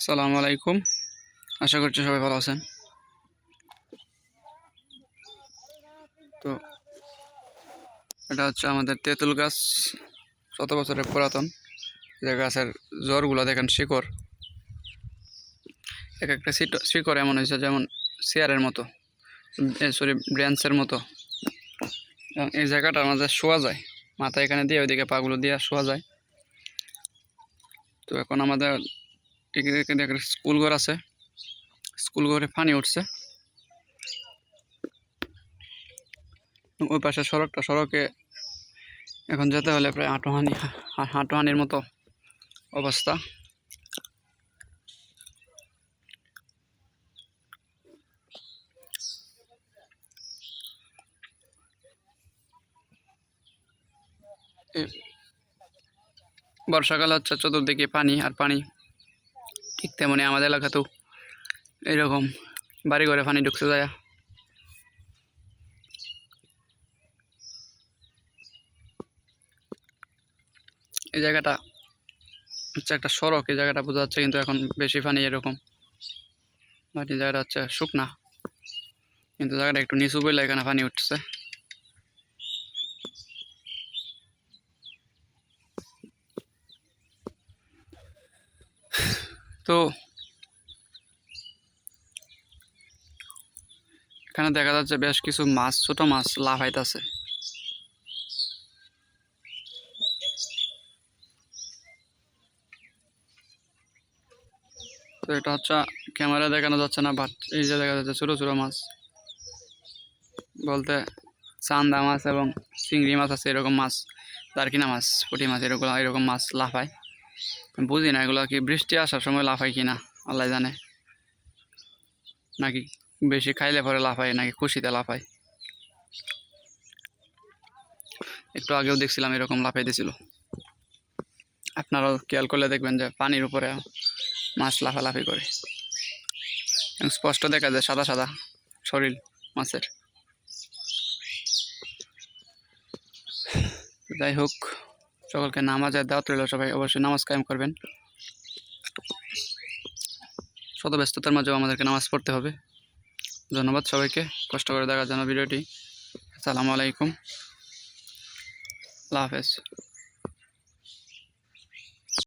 আসসালামু আলাইকুম। আশা করছি সবাই ভালো আছেন। তো এটা হচ্ছে আমাদের তেঁতুল গাছ, শত বছরের পুরাতন। যে গাছের জ্বরগুলো দেখেন, শিকড়। এক একটা শিকড় এমন হয়েছে যেমন চেয়ারের মতো সরি ব্রেঞ্চের মতো। এবং এই জায়গাটার মাঝে শোয়া যায়। মাথা এখানে দিয়ে, ওইদিকে পাগুলো দিয়ে শোয়া যায়। তো এখন আমাদের একটা স্কুল ঘর আছে। স্কুল ঘরে পানি উঠছে। ওই পাশে সড়কটা সড়কে এখন যেতে হলে প্রায় হাঁটুহানি হাঁটুহানির মতো অবস্থা। বর্ষাকাল হচ্ছে চতুর্দিকে পানি আর পানি ঠিক তেমনি আমাদের এলাকাতেও এরকম বাড়ি ঘরে পানি ঢুকতে যায়। এই জায়গাটা হচ্ছে একটা সড়ক, এই জায়গাটা বোঝা যাচ্ছে কিন্তু এখন বেশি পানি এরকম। বাট এই জায়গাটা হচ্ছে শুকনা। কিন্তু জায়গাটা একটু নিচু বলে এখানে পানি উঠছে। তো এখানে দেখা যাচ্ছে বেশ কিছু মাছ, ছোট মাছ লাফাইতেছে। তো এটা হচ্ছে ক্যামেরা দেখানো যাচ্ছে না বাট এই যে দেখা যাচ্ছে ছোটো ছোটো মাছ। বলতে চান্দা মাছ এবং চিংড়ি মাছ আছে, এরকম মাছ, দারকিনা মাছ, পুঁটি মাছ, এরকম এরকম মাছ লাফায়। বুঝি না এগুলো কি বৃষ্টি আসার সময় লাফায় কি না আল্লাহ জানে। নাকি বেশি খাইলে পরে লাফায়, নাকি খুশিতে লাফায়। একটু আগেও দেখছিলাম এরকম লাফাই দিছিল। আপনারাও খেয়াল করলে দেখবেন যে পানির উপরে মাছ লাফালাফি করে। স্পষ্ট দেখা যায় সাদা সাদা শরীর মাছের। যাই হোক সকলকে নামাজের দাওয়াত রইল সবাই। অবশ্যই নামাজ কায়েম করবেন। শত ব্যস্ততার মাঝেও আমাদেরকে নামাজ পড়তে হবে। ধন্যবাদ সবাইকে। কষ্ট করে দেখার জন্য ভিডিওটি। আসসালামু আলাইকুম। আল্লাহ হাফেজ।